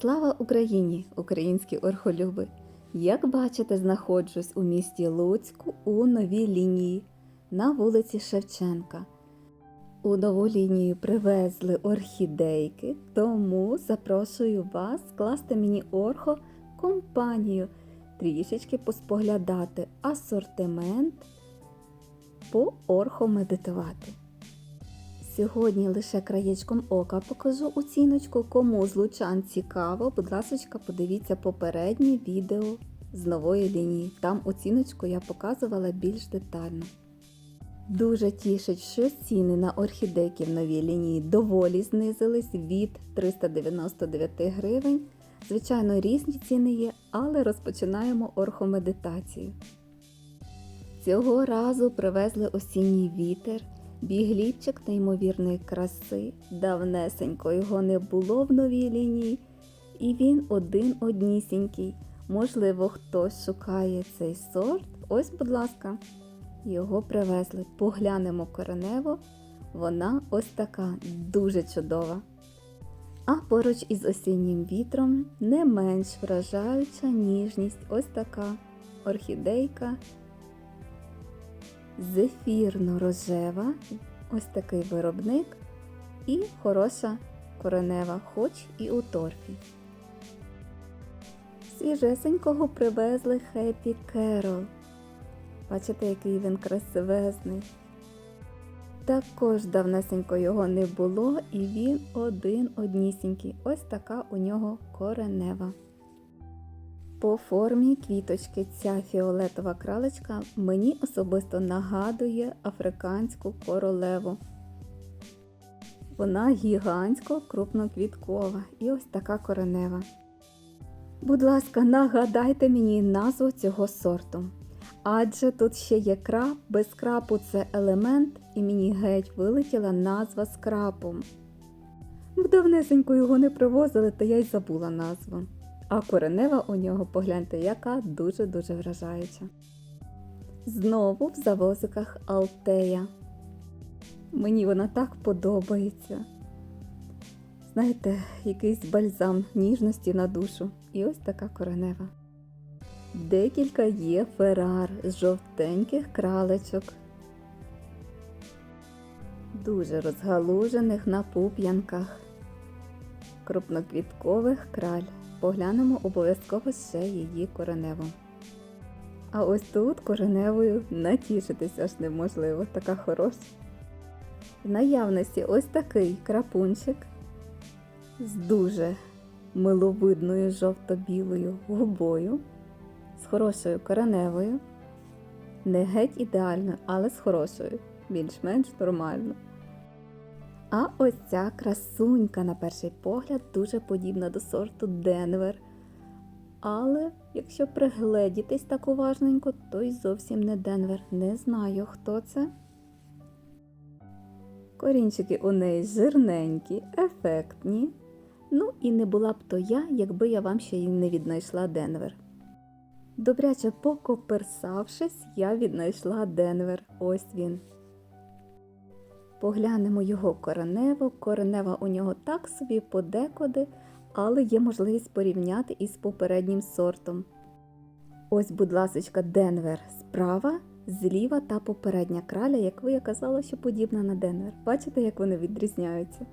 Слава Україні, українські орхолюби! Як бачите, знаходжусь у місті Луцьку у новій лінії на вулиці Шевченка. У нову лінію привезли орхідейки, тому запрошую вас скласти мені орхо компанію, трішечки поспоглядати асортимент, по орхомедитувати. Сьогодні лише краєчком ока покажу оціночку. Кому з лучан цікаво, будь ласка, подивіться попереднє відео з нової лінії. Там оціночку я показувала більш детально. Дуже тішить, що ціни на орхідейки в новій лінії доволі знизились від 399 гривень. Звичайно, різні ціни є, але розпочинаємо орхомедитацію. Цього разу привезли осінній вітер. Бігліпчик неймовірної краси, давнесенько його не було в новій лінії, і він один однісінький. Можливо, хтось шукає цей сорт. Ось, будь ласка, його привезли. Поглянемо коренево. Вона ось така дуже чудова. А поруч із осіннім вітром не менш вражаюча ніжність ось така орхідейка зефірно-рожева, ось такий виробник, і хороша коренева, хоч і у торфі. Свіжесенького привезли Happy Carol. Бачите, який він красивезний. Також давнесенько його не було, і він один однісінький. Ось така у нього коренева. По формі квіточки ця фіолетова кралечка мені особисто нагадує африканську королеву. Вона гігантсько крупноквіткова і ось така коренева. Будь ласка, нагадайте мені назву цього сорту. Адже тут ще є крап, без крапу це елемент, і мені геть вилетіла назва з крапом. Давнесенько його не привозили, та я й забула назву. А коренева у нього, погляньте, яка дуже-дуже вражаюча. Знову в завозиках Алтея. Мені вона так подобається. Знаєте, якийсь бальзам ніжності на душу. І ось така коренева. Декілька є феррар з жовтеньких кралечок. Дуже розгалужених на пуп'янках, крупноквіткових краль. Поглянемо обов'язково ще її кореневу. А ось тут кореневою натішитися аж неможливо, така хороша. В наявності ось такий крапунчик з дуже миловидною жовто-білою губою, з хорошою кореневою. Не геть ідеальною, але з хорошою, більш-менш нормально. А ось ця красунька, на перший погляд, дуже подібна до сорту Денвер. Але якщо пригледітись так уважненько, то й зовсім не Денвер. Не знаю, хто це. Корінчики у неї жирненькі, ефектні. Ну і не була б то я, якби я вам ще й не віднайшла Денвер. Добряче покоперсавшись, я віднайшла Денвер. Ось він. Поглянемо його коренево. Коренева у нього так собі подекуди, але є можливість порівняти із попереднім сортом. Ось, будь ласочка, Денвер справа, зліва та попередня краля, як ви я казала, що подібна на Денвер. Бачите, як вони відрізняються?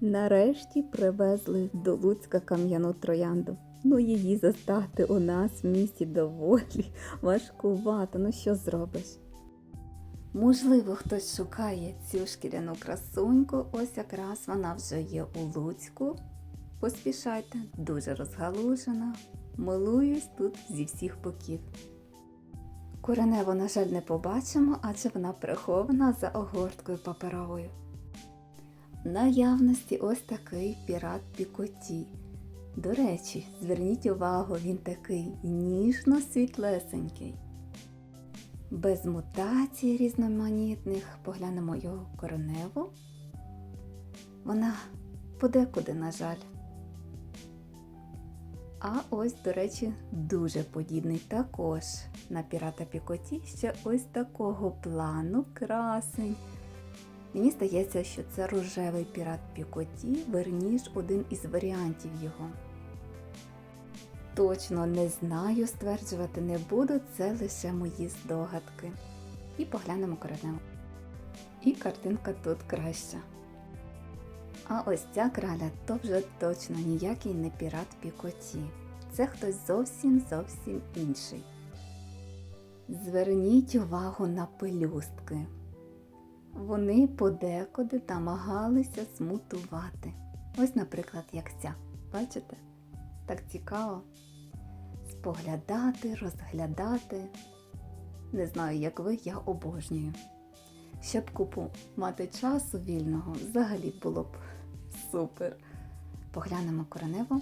Нарешті привезли до Луцька кам'яну троянду. Ну, її застати у нас в місті доволі важкувато. Ну що зробиш? Можливо, хтось шукає цю шкіряну красуньку, ось якраз вона вже є у Луцьку. Поспішайте, дуже розгалужена. Милуюсь тут зі всіх боків. Коренево, на жаль, не побачимо, адже вона прихована за огорткою паперовою. Наявності ось такий пірат Пікоті. До речі, зверніть увагу, він такий ніжно-світлесенький. Без мутацій різноманітних поглянемо його кореневу. Вона подекуди, на жаль. А ось, до речі, дуже подібний також на пірата Пікоті ще ось такого плану красень. Мені здається, що це рожевий пірат Пікоті, верніш один із варіантів його. Точно не знаю, стверджувати не буду, це лише мої здогадки. І поглянемо коренево. І картинка тут краща. А ось ця краля то вже точно ніякий не пірат Пікоті. Це хтось зовсім зовсім інший. Зверніть увагу на пелюстки. Вони подекуди намагалися змутувати. Ось, наприклад, як ця. Бачите? Так цікаво споглядати, розглядати. Не знаю, як ви, я обожнюю. Щоб купу мати часу вільного, взагалі було б супер. Поглянемо коренево,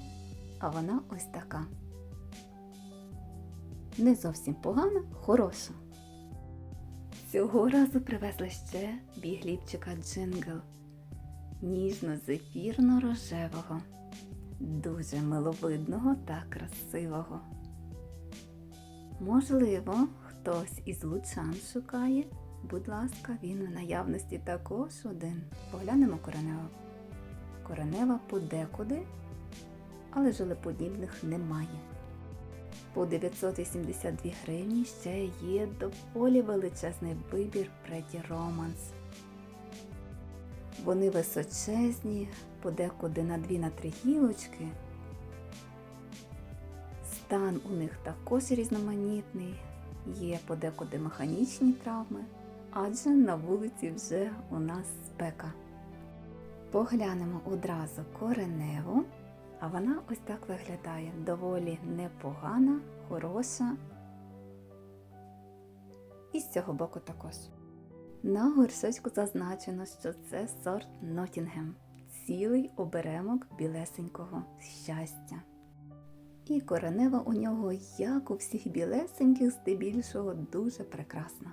а вона ось така. Не зовсім погана, хороша. Цього разу привезли ще бігліпчика джингл. Ніжно-зефірно-рожевого, дуже миловидного та красивого. Можливо, хтось із лучан шукає. Будь ласка, він у наявності також один. Поглянемо коренево. Коренева подекуди, але жилеподібних немає. По 982 гривні ще є доволі величезний вибір Pretty Romance. Вони височезні, подекуди на дві на три гілочки. Стан у них також різноманітний, є подекуди механічні травми, адже на вулиці вже у нас спека. Поглянемо одразу кореневу, а вона ось так виглядає доволі непогана, хороша. І з цього боку також. На горшочку зазначено, що це сорт Ноттінгем, цілий оберемок білесенького щастя. І коренева у нього, як у всіх білесеньких, здебільшого дуже прекрасна.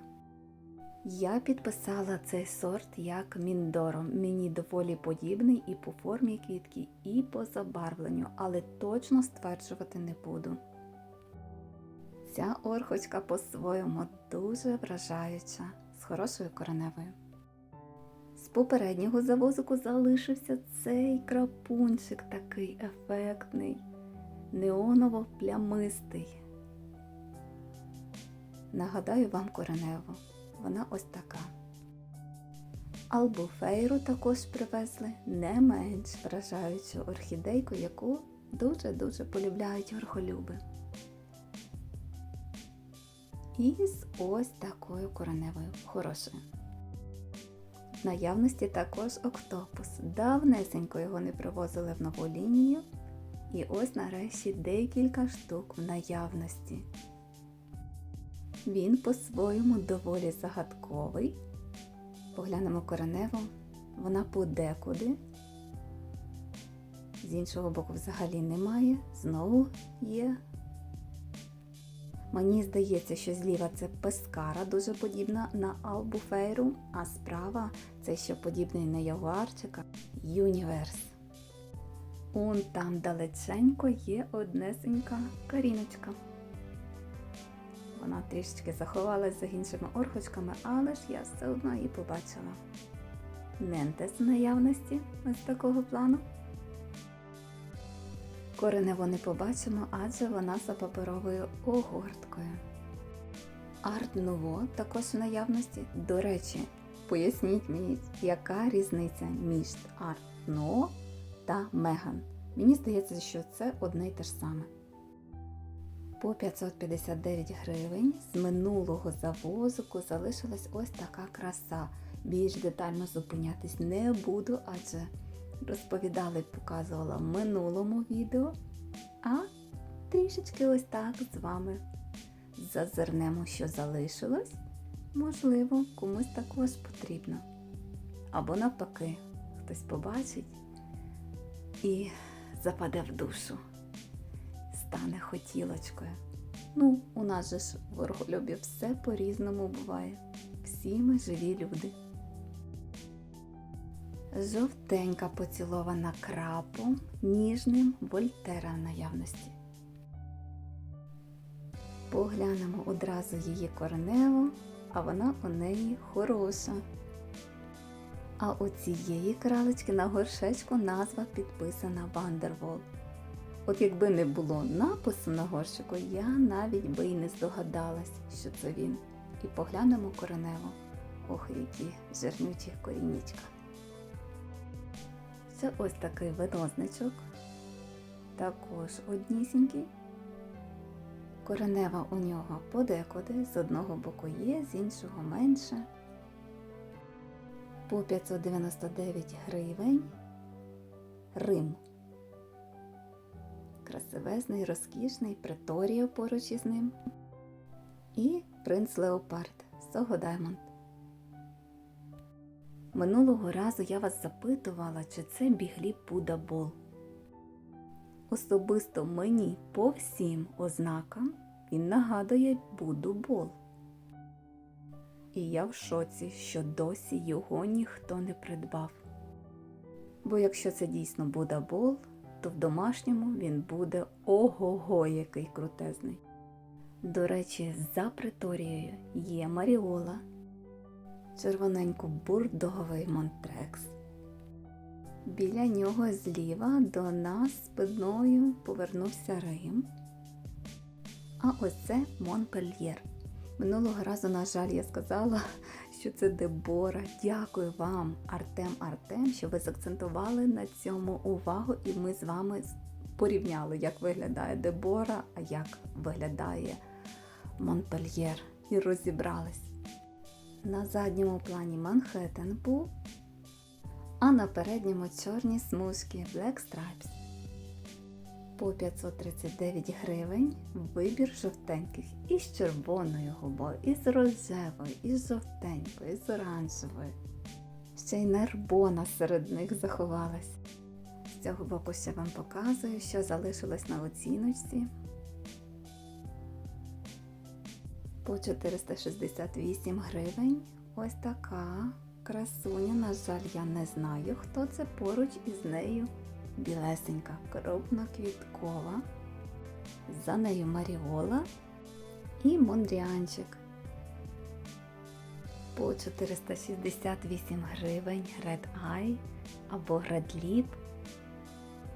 Я підписала цей сорт як Міндоро. Мені доволі подібний і по формі квітки, і по забарвленню, але точно стверджувати не буду. Ця орхочка по-своєму дуже вражаюча, з хорошою кореневою. З попереднього завозику залишився цей крапунчик такий ефектний, неоново-плямистий. Нагадаю вам кореневу, вона ось така. Албуфейру також привезли не менш вражаючу орхідейку, яку дуже-дуже полюбляють орхолюби. І з ось такою кореневою хорошою. В наявності також октопус. Давнесенько його не привозили в нову лінію. І ось нарешті декілька штук в наявності. Він по-своєму доволі загадковий. Поглянемо кореневу, вона подекуди. З іншого боку взагалі немає, знову є. Мені здається, що зліва це пескара, дуже подібна на Албуфейру, а справа це що подібний на ягуарчика Юніверс. Он там далеченько є однесенька каріночка. Вона трішечки заховалась за іншими орхочками, але ж я все одно її побачила. Нентес в наявності ось такого плану. Коренево не побачимо, адже вона за паперовою огорткою. Арт Ново також в наявності. До речі, поясніть мені, яка різниця між Арт Ново та Меган. Мені здається, що це одне й те ж саме. По 559 гривень з минулого завозику залишилась ось така краса. Більш детально зупинятись не буду, адже розповідала і показувала в минулому відео. А трішечки ось так з вами зазирнемо, що залишилось. Можливо, комусь також потрібно. Або навпаки, хтось побачить і западе в душу, стане хотілочкою. Ну, у нас же ж в Орголюбі все по-різному буває. Всі ми живі люди. Жовтенька поцілована крапом, ніжним вольтера в наявності. Поглянемо одразу її кореневу, а вона у неї хороша. А у цієї кралечки на горшечку назва підписана Вандервол. От якби не було напису на горщику, я навіть би й не здогадалась, що це він. І поглянемо коренево. Ох, які жирнючі корінічка. Це ось такий винозничок. Також однісінький. Коренева у нього подекуди, з одного боку є, з іншого менше. По 599 гривень. Рим. Красивезний, розкішний, преторія поруч із ним. І принц Леопард Сого Даймонд. Минулого разу я вас запитувала, чи це біглі Пудабол. Особисто мені по всім ознакам він нагадує Буду Бол. І я в шоці, що досі його ніхто не придбав. Бо якщо це дійсно Буда Бол, то в домашньому він буде ого-го який крутезний. До речі, за преторією є Маріола, червоненько-бурдовий Монтрекс. Біля нього зліва до нас спиною повернувся Рим. А ось це Монпельєр. Минулого разу, на жаль, я сказала, що це Дебора. Дякую вам, Артем Артем, що ви закцентували на цьому увагу, і ми з вами порівняли, як виглядає Дебора, а як виглядає Монпельєр. І розібрались. На задньому плані Манхеттен був, а на передньому чорні смужки Black Stripes. По 539 гривень вибір жовтеньких із червоною губою, із рожевою, із жовтенькою, із оранжевою. Ще й нербона серед них заховалась. З цього боку ще вам показую, що залишилось на оціночці. По 468 гривень. Ось така красуня. На жаль, я не знаю, хто це поруч із нею білесенька, крупноквіткова. За нею Маріола і Мондріанчик. По 468 гривень Red Eye або Red Lip.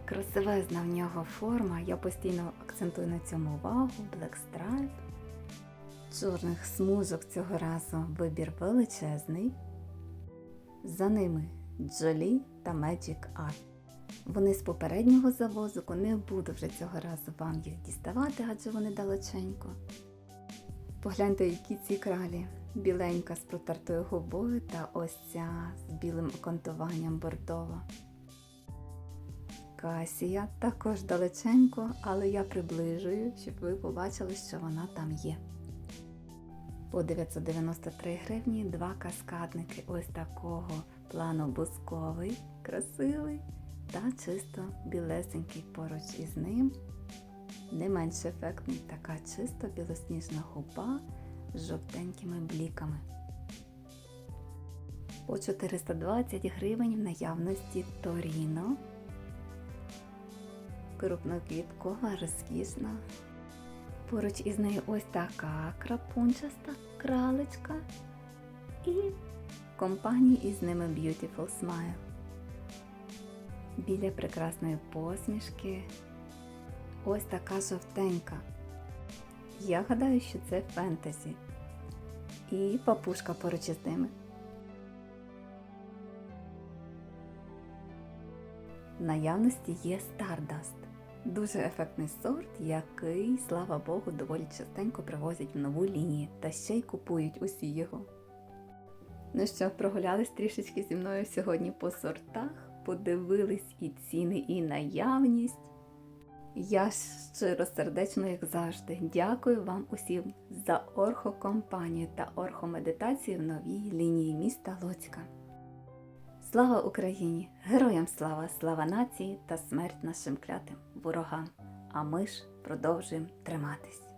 Красивезна в нього форма, я постійно акцентую на цьому увагу, Black Stripe. Чорних смужок цього разу вибір величезний. За ними Джолі та Magic Art. Вони з попереднього завозику не буду вже цього разу вам їх діставати, адже вони далеченько. Погляньте, які ці кралі. Біленька з протертою губою та ось ця з білим окантуванням бордова. Касія також далеченько, але я приближую, щоб ви побачили, що вона там є. По 993 гривні два каскадники ось такого плану бусковий, красивий та чисто білесенький поруч із ним. Не менш ефектний така чисто білосніжна губа з жовтенькими бліками. По 420 гривень в наявності Торіно. Крупноквіткова, розкішна. Поруч із нею ось така крапунчаста кралечка і компанії із ними Beautiful Smile. Біля прекрасної посмішки ось така жовтенька. Я гадаю, що це фентезі. І папушка поруч із ними. В наявності є Stardust. Дуже ефектний сорт, який, слава Богу, доволі частенько привозять в нову лінію та ще й купують усі його. Ну що, прогулялись трішечки зі мною сьогодні по сортах, подивились і ціни, і наявність. Я щиро сердечно, як завжди, дякую вам усім за орхокомпанію та орхомедитацію в новій лінії міста Луцька. Слава Україні! Героям слава, слава нації та смерть нашим клятим ворогам! А ми ж продовжуємо триматись.